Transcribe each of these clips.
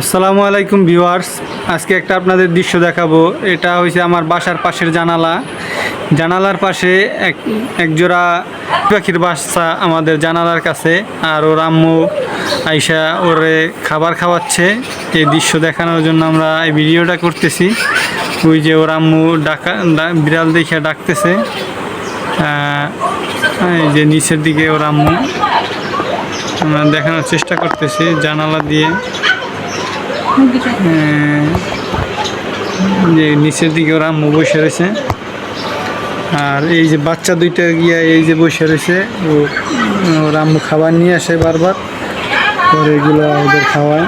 আসসালামু আলাইকুম ভিউয়ার্স। আজকে একটা আপনাদের দৃশ্য দেখাবো। এটা হয়েছে আমার বাসার পাশের জানালা। জানালার পাশে এক, একজোড়া পাখির বাসা আমাদের জানালার কাছে, আর ওর আম্মু আইসা ওরে খাবার খাওয়াচ্ছে। এই দৃশ্য দেখানোর জন্য আমরা এই ভিডিওটা করতেছি। ওই যে ওর আম্মু ডাকা বিড়াল দেখে ডাকতেছে। এই যে নিচের দিকে ওর আম্মু। আমরা দেখানোর চেষ্টা করতেছি জানালা দিয়ে। যে নিচের দিকে ওরা আম্মু বসে রয়েছে। আর এই যে বাচ্চা দুইটা গিয়া এই যে বসে রয়েছে, ও, ওর আম্মু খাবার নিয়ে আসে বারবার। পরে এগুলো ওদের খাওয়ায়।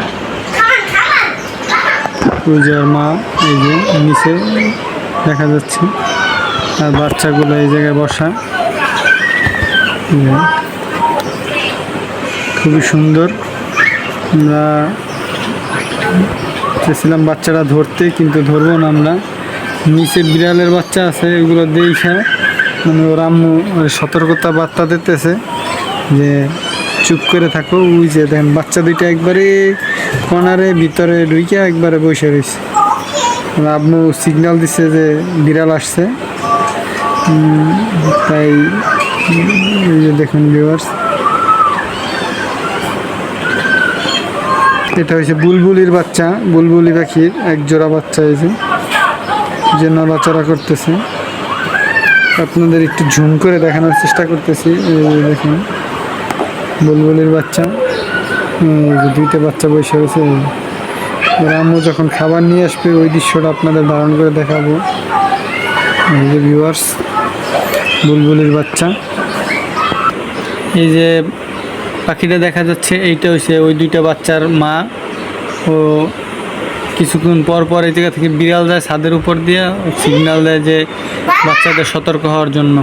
ওর মা এই যে নিচে দেখা যাচ্ছে। আর বাচ্চাগুলো এই জায়গায় বসা। খুবই সুন্দর। আমরা চেয়েছিলাম বাচ্চারা ধরতে, কিন্তু ধরবো না আমরা। নিচে বিড়ালের বাচ্চা আছে, এগুলো দেখে মানে ওর আম্মু সতর্কতা বার্তা দিতেছে যে, চুপ করে থাকো। ওই যে দেখেন, বাচ্চা দুইটা একবারে কর্নারে ভিতরে ঢুকে একবারে বসে রয়েছে আম্মু সিগন্যাল দিচ্ছে যে, বিড়াল আসছে। তাই দেখুন ভিউয়ার্স এটা হয়েছে বুলবুলির বাচ্চা, বুলবুলি পাখির এক জোড়া বাচ্চা হয়েছে যে নড়াচড়া করতেছে। আপনাদের একটু ঝুম করে দেখানোর চেষ্টা করতেছি দেখুন, বুলবুলির বাচ্চা দুইটা বাচ্চা বসে ওর আম্মু যখন খাবার নিয়ে আসবে, ওই দৃশ্যটা আপনাদের ধারণ করে দেখাবো। ভিউয়ার্স বুলবুলির বাচ্চা। এই যে পাখিটা দেখা যাচ্ছে, এইটা হচ্ছে ওই দুইটা বাচ্চার মা। ও কিছুক্ষণ পর পর এই জায়গা থেকে বিড়াল দেয় ছাদের উপর দিয়ে সিগন্যাল দেয় যে বাচ্চাদের সতর্ক হওয়ার জন্য।